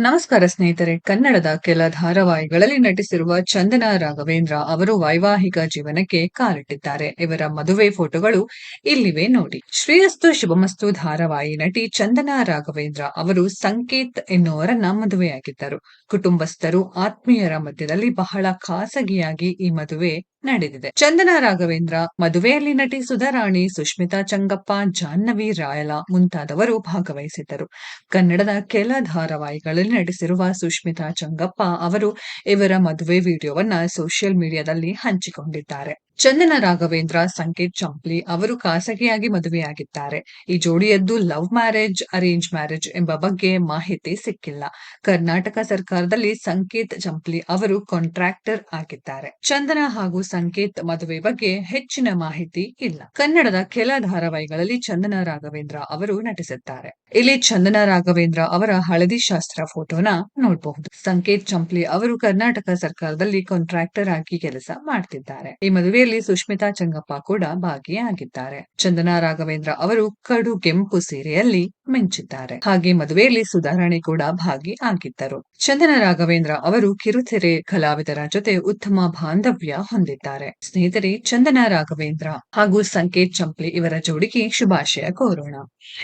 ನಮಸ್ಕಾರ ಸ್ನೇಹಿತರೆ. ಕನ್ನಡದ ಕೆಲ ಧಾರಾವಾಹಿಗಳಲ್ಲಿ ನಟಿಸಿರುವ ಚಂದನಾ ರಾಘವೇಂದ್ರ ಅವರು ವೈವಾಹಿಕ ಜೀವನಕ್ಕೆ ಕಾಲಿಟ್ಟಿದ್ದಾರೆ. ಇವರ ಮದುವೆ ಫೋಟೋಗಳು ಇಲ್ಲಿವೆ ನೋಡಿ. ಶ್ರೀಯಸ್ತು ಶುಭಮಸ್ತು ಧಾರಾವಾಹಿ ನಟಿ ಚಂದನಾ ರಾಘವೇಂದ್ರ ಅವರು ಸಂಕೇತ್ ಎನ್ನುವರನ್ನ ಮದುವೆಯಾಗಿದ್ದರು. ಕುಟುಂಬಸ್ಥರು ಆತ್ಮೀಯರ ಮಧ್ಯದಲ್ಲಿ ಬಹಳ ಖಾಸಗಿಯಾಗಿ ಈ ಮದುವೆ ನಡೆದಿದೆ. ಚಂದನ ರಾಘವೇಂದ್ರ, ಮದುವೆಯಲ್ಲಿ ನಟಿ ಸುಧಾರಾಣಿ, ಸುಷ್ಮಿತಾ ಚಂಗಪ್ಪ, ಜಾಹ್ನವಿ ರಾಯಲ ಮುಂತಾದವರು ಭಾಗವಹಿಸಿದ್ದರು. ಕನ್ನಡದ ಕೆಲ ಧಾರಾವಾಹಿಗಳಲ್ಲಿ ನಟಿಸಿರುವ ಸುಷ್ಮಿತಾ ಚಂಗಪ್ಪ ಅವರು ಇವರ ಮದುವೆ ವಿಡಿಯೋವನ್ನ ಸೋಷಿಯಲ್ ಮೀಡಿಯಾದಲ್ಲಿ ಹಂಚಿಕೊಂಡಿದ್ದಾರೆ. ಚಂದನ ರಾಘವೇಂದ್ರ, ಸಂಕೇತ್ ಚಾಂಪ್ಲಿ ಅವರು ಖಾಸಗಿಯಾಗಿ ಮದುವೆಯಾಗಿದ್ದಾರೆ. ಈ ಜೋಡಿಯದ್ದು ಲವ್ ಮ್ಯಾರೇಜ್, ಅರೇಂಜ್ ಮ್ಯಾರೇಜ್ ಎಂಬ ಬಗ್ಗೆ ಮಾಹಿತಿ ಸಿಕ್ಕಿಲ್ಲ. ಕರ್ನಾಟಕ ಸರ್ಕಾರದಲ್ಲಿ ಸಂಕೇತ್ ಚಂಪ್ಲಿ ಅವರು ಕಾಂಟ್ರಾಕ್ಟರ್ ಆಗಿದ್ದಾರೆ. ಚಂದನ ಹಾಗೂ ಸಂಕೇತ್ ಮದುವೆ ಬಗ್ಗೆ ಹೆಚ್ಚಿನ ಮಾಹಿತಿ ಇಲ್ಲ. ಕನ್ನಡದ ಕೆಲ ಧಾರಾವಾಹಿಗಳಲ್ಲಿ ಚಂದನ ರಾಘವೇಂದ್ರ ಅವರು ನಟಿಸಿದ್ದಾರೆ. ಇಲ್ಲಿ ಚಂದನ ರಾಘವೇಂದ್ರ ಅವರ ಹಳದಿ ಶಾಸ್ತ್ರ ಫೋಟೋನ ನೋಡಬಹುದು. ಸಂಕೇತ್ ಚಂಪ್ಲಿ ಅವರು ಕರ್ನಾಟಕ ಸರ್ಕಾರದಲ್ಲಿ ಕಾಂಟ್ರಾಕ್ಟರ್ ಆಗಿ ಕೆಲಸ ಮಾಡ್ತಿದ್ದಾರೆ. ಈ ಮದುವೆಯಲ್ಲಿ ಸುಷ್ಮಿತಾ ಚಂಗಪ್ಪ ಕೂಡ ಭಾಗಿಯಾಗಿದ್ದಾರೆ. ಚಂದನಾ ರಾಘವೇಂದ್ರ ಅವರು ಕಡು ಕೆಂಪು ಸೀರೆಯಲ್ಲಿ ಮಿಂಚಿದ್ದಾರೆ. ಹಾಗೆ ಮದುವೆಯಲ್ಲಿ ಸುಧಾರಣೆ ಕೂಡ ಭಾಗಿ ಆಗಿದ್ದರು ಚಂದನ ರಾಘವೇಂದ್ರ ಅವರು ಕಿರುತೆರೆ ಕಲಾವಿದರ ಜೊತೆ ಉತ್ತಮ ಬಾಂಧವ್ಯ ಹೊಂದಿದ್ದಾರೆ. ಸ್ನೇಹಿತರೆ, ಚಂದನ ರಾಘವೇಂದ್ರ ಹಾಗೂ ಸಂಕೇತ್ ಚಂಪ್ಲಿ ಇವರ ಜೋಡಿಗೆ ಶುಭಾಶಯ ಕೋರೋಣ.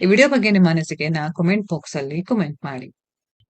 ಈ ವಿಡಿಯೋ ಬಗ್ಗೆ ನಿಮ್ಮ ಅನಿಸಿಕೆಯನ್ನ ಕಮೆಂಟ್ ಬಾಕ್ಸ್ ಅಲ್ಲಿ ಕಮೆಂಟ್ ಮಾಡಿ.